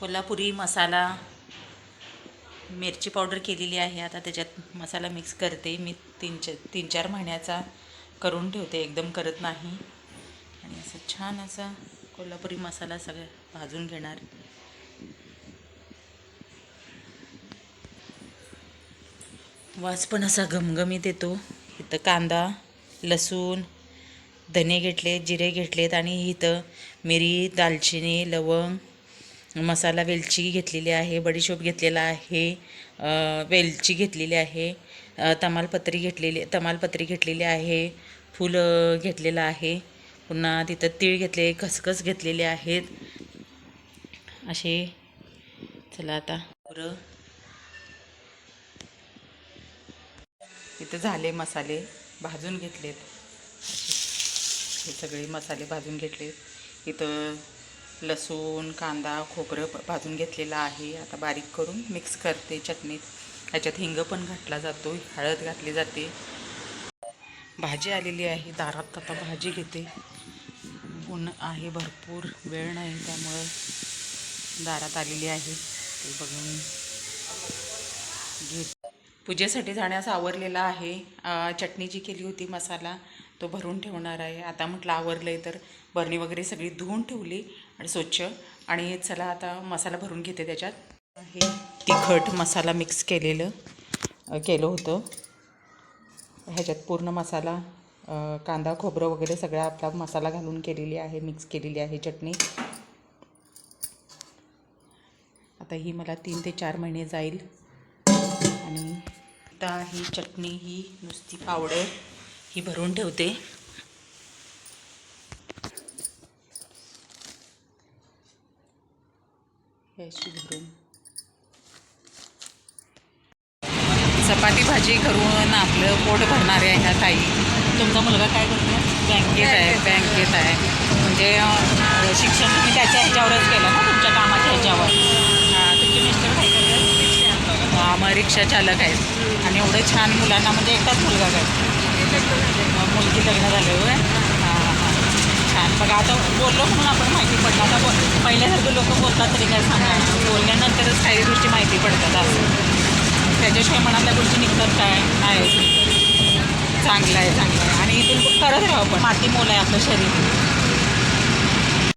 कोल्हापुरी मसाला मिरची पावडर केलेली आहे. आता त्याच्यात मसाला मिक्स करते. मी तीन च तीन चार महिन्याचा करून ठेवते. एकदम करत नाही. आणि असं छान असा कोल्हापुरी मसाला सगळं भाजून घेणार. वास पण असा घमघमीत येतो. इथं कांदा लसूण धने घेतले जिरे घेतलेत आणि इथं मिरी दालचिनी लवंग मसाला वेलची घेतलेली आहे बडीशोप घेतलेला आहे वेलची घेतलेली आहे तमालपत्री घेतलेली तमालपत्री घेतलेली आहे फुलं घेतलेलं आहे पुन्हा तिथं तीळ घेतले खसखस घेतलेले आहेत असे चला आता. बरं इथं झाले मसाले भाजून घेतलेत. हे सगळे मसाले भाजून घेतलेत. इथं लसूण कांदा खोबरं प- भाजून घेतलेलं आहे. आता बारीक करून मिक्स करते चटणीत. ह्याच्यात हिंग पण घातला जातो. हळद घातली जाते. भाजी आलेली आहे. दारात आता भाजी घेते. ऊन आहे भरपूर. वेळ नाही त्यामुळं दारात आलेली आहे. ते बघून घे पूजेसाठी जाण्यास आवरलेला आहे. चटणी जी केली होती मसाला तो भरून ठेवणार आहे. आता म्हटलं आवरलं आहे तर बरणी वगैरे सगळी धुवून ठेवली. आणि स्वच्छ. आणि चला आता मसाला भरून घेते त्याच्यात. हे तिखट मसाला मिक्स केलेलं केलं होतं. ह्याच्यात पूर्ण मसाला कांदा खोबरं वगैरे सगळा आपला मसाला घालून केलेली आहे मिक्स केलेली आहे चटणी. आता ही मला तीन ते चार महिने जाईल. आणि आता ही चटणी ही नुसती पावडर ही भरून ठेवते. ही अशी भरून चपाती भाजी करून आपलं पोट भरणाऱ्या ह्या ताई. तुमचा मुलगा काय करतो बँकेत आहे बँकेत. आहे. म्हणजे शिक्षण तुम्ही त्याच्या ह्याच्यावरच केलं ना तुमच्या कामाच्या ह्याच्यावर. तुमचे मिस्टर काय करतात? हां मग रिक्षा चालक आहेत. आणि एवढं छान मुलांना म्हणजे एकटाच मुलगा काय? मुलगी. लग्न झालं छान. बघा आता बोललो म्हणून आपण माहिती पडलं. आता बोल पहिल्यासारखं लोक बोलतात तरी काय सांगा. बोलल्यानंतरच काही गोष्टी माहिती पडतात असं. त्याच्याशिवाय मनातल्या गोष्टी निघतात काय? नाही चांगलं आहे चांगलं आहे. आणि इथून करत राहू पण. माती मोल आहे आपलं शरीर.